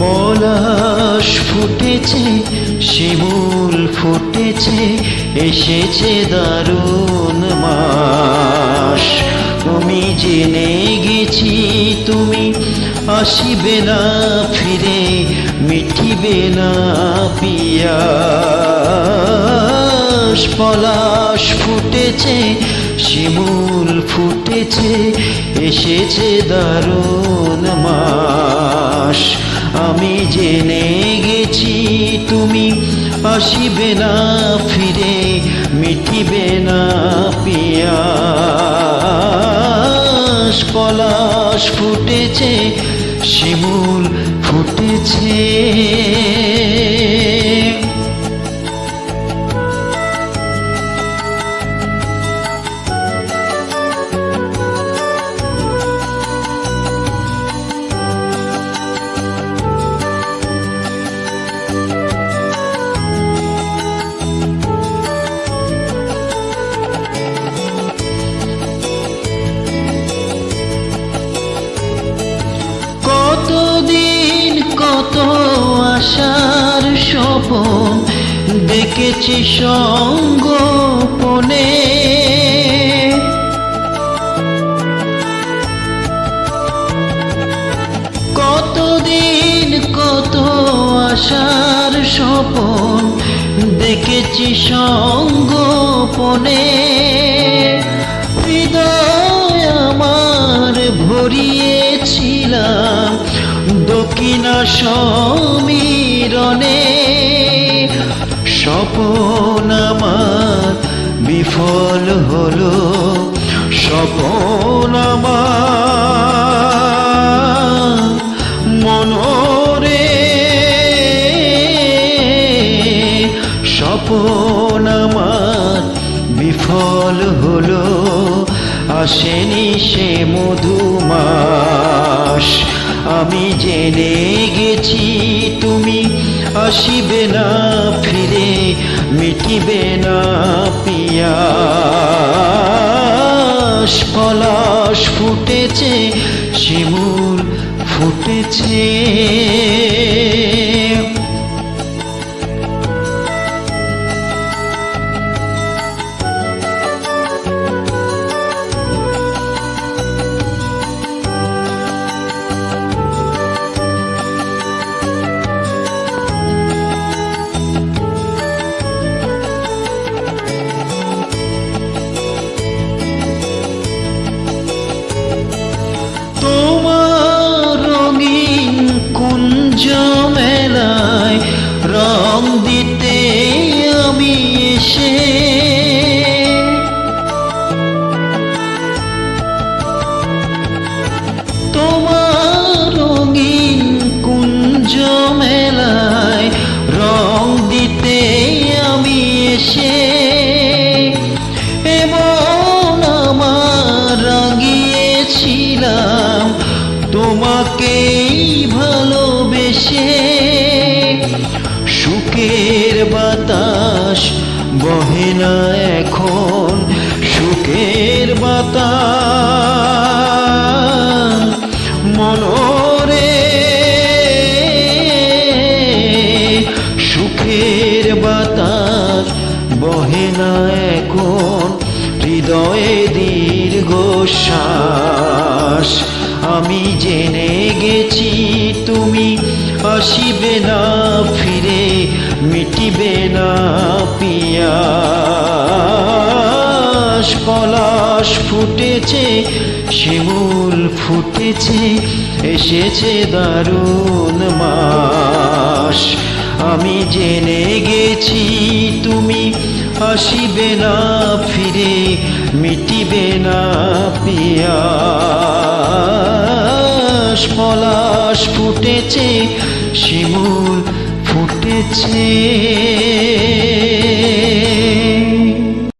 পলাশ ফুটেছে, শিমুল ফুটেছে, এসেছে দারুণ মাস। তুমি জেনে গেছি, তুমি আসিবে না ফিরে মিঠিবে না পিয়াস। পলাশ ফুটেছে, শিমুল ফুটেছে, এসেছে দারুণ মাস। আমি জেনে গেছি তুমি আসিবে না ফিরে মিটিবে না পিয়াস। পলাশ ফুটেছে শিমুল ফুটেছে। আশার স্বপন দেখেছি সঙ্গোপনে। কতদিন কত আশার স্বপন দেখেছি সঙ্গোপনে। হৃদয় আমার ভরিয়েছিলাম দক্ষিণা সমীরণে, স্বপন আমার বিফল হলো, স্বপন মনরে। স্বপন আমার বিফল হলো, আসেনি সে মধুমাস আমি জেনে গেছি তুমি আসিবে না ফিরে মিটিবে না পিয়াস। পলাশ ফুটেছে শিমুল ফুটেছে। মেলায় রং দিতে আমি এসে বাতাস, বহে না এখন সুখের বাতাস। মনোরে সুখের বাতাস, বহে না এখন হৃদয়ে দীর্ঘশ্বাস। আমি জেনে গেছি তুমি আসিবে না। মিটিবে না পিয়াস, পলাশ ফুটেছে, শিমুল ফুটেছে, এসেছে দারুণ মাস। আমি জেনে গেছি, তুমি আসিবে না, ফিরে মিটিবে না পিয়াস। পলাশ ফুটেছে, শিমুল ফুটেছে